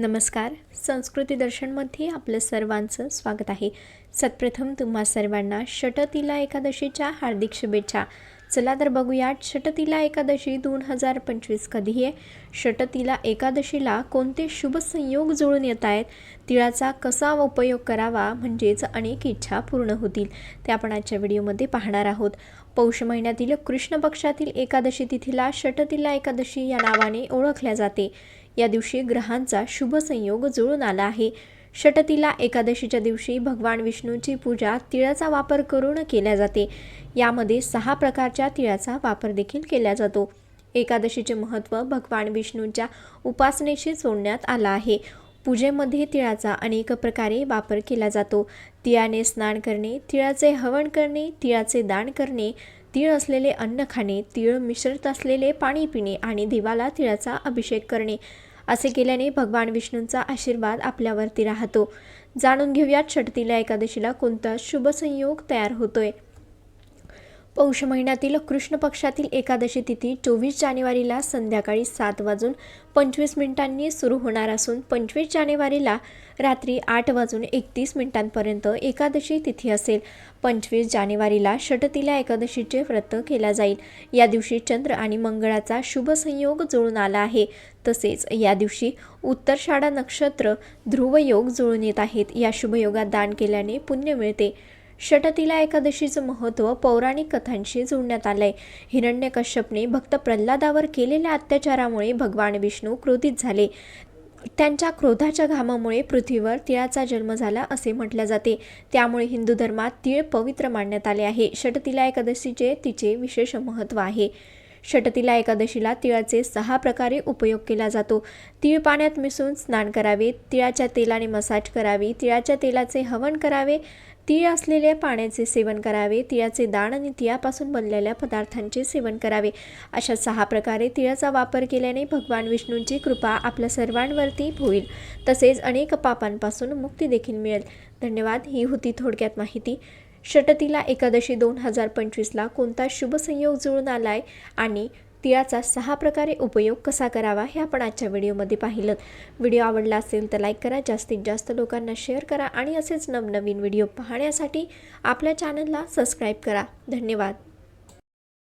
नमस्कार. संस्कृती दर्शनमध्ये आपलं सर्वांचं स्वागत आहे. सत्प्रथम तुम्हा सर्वांना षटतिला एकादशीच्या हार्दिक शुभेच्छा. चला तर बघूया षटतिला एकादशी दोन हजार पंचवीस कधी आहे षटतिला एकादशीला कोणते शुभ संयोग जुळून येत आहेत? तिळाचा कसा उपयोग करावा? म्हणजेच अनेक इच्छा पूर्ण होतील. ते आपण आजच्या व्हिडिओमध्ये पाहणार आहोत. पौष महिन्यातील कृष्ण पक्षातील एकादशी तिथीला षटतिला एकादशी या नावाने ओळखल्या जाते. या दिवशी ग्रहांचा शुभ संयोग जुळून आला आहे. षटतिला एकादशीच्या दिवशी भगवान विष्णूची पूजा तिळाचा वापर करून केल्या जाते. यामध्ये सहा प्रकारच्या तिळाचा वापर देखील केला जातो. एकादशीचे महत्त्व भगवान विष्णूच्या उपासनेशी जोडण्यात आला आहे. पूजेमध्ये तिळाचा अनेक प्रकारे वापर केला जातो. तिळाने स्नान करणे तिळाचे हवन करणे तिळाचे दान करणे तीळ असलेले अन्न खाणे तीळ मिश्रित असलेले पाणी पिणे आणि देवाला तिळाचा अभिषेक करणे. असे केल्याने भगवान विष्णूंचा आशीर्वाद आपल्यावरती राहतो. जाणून घेऊयात षटतीला एकादशीला कोणता शुभ संयोग तयार होतोय? पौष महिन्यातील कृष्ण पक्षातील एकादशी तिथी चोवीस जानेवारीला संध्याकाळी सात वाजून पंचवीस मिनिटांनी सुरू होणार असून पंचवीस जानेवारीला रात्री आठ वाजून एकतीस मिनिटांपर्यंत एकादशी तिथी असेल. पंचवीस जानेवारीला षटतिला एकादशीचे व्रत केला जाईल. या दिवशी चंद्र आणि मंगळाचा शुभ संयोग जुळून आला आहे. तसेच या दिवशी उत्तरशाडा नक्षत्र ध्रुवयोग जुळून येत आहेत. या शुभयोगात दान केल्याने पुण्य मिळते. षटतिला एकादशीचं महत्त्व पौराणिक कथांशी जोडण्यात आलंय. हिरण्यकश्यपने भक्त प्रल्हादावर केलेल्या अत्याचारामुळे भगवान विष्णू क्रोधित झाले. त्यांच्या क्रोधाच्या घामामुळे पृथ्वीवर तिळाचा जन्म झाला असे म्हटले जाते. त्यामुळे हिंदू धर्मात तीळ पवित्र मानण्यात आले आहे. षटतिला एकादशीचे तिचे विशेष महत्त्व आहे. षटतिला एकादशीला तिळाचे सहा प्रकारे उपयोग केला जातो. तीळ पाण्यात मिसळून स्नान करावे तिळाच्या तेलाने मसाज करावी तिळाच्या तेलाचे हवन करावे तीळ असलेल्या पाण्याचे सेवन करावे. तिळाचे दाण आणि तिळापासून बनलेल्या पदार्थांचे सेवन करावे. अशा सहा प्रकारे तिळाचा वापर केल्याने भगवान विष्णूंची कृपा आपल्या सर्वांवरती होईल. तसेच अनेक पापांपासून मुक्ती देखील मिळेल. धन्यवाद. ही होती थोडक्यात माहिती. षटतीला एकादशी दोन हजार पंचवीसला कोणता शुभ संयोग जुळून आलाय? आणि तिळाचा सहा प्रकारे उपयोग कसा करावा हे आपण आजच्या व्हिडिओमध्ये पाहिलं. व्हिडिओ आवडला असेल तर लाईक करा जास्तीत जास्त लोकांना शेअर करा आणि असेच नवनवीन व्हिडिओ पाहण्यासाठी आपल्या चॅनलला सबस्क्राईब करा. धन्यवाद.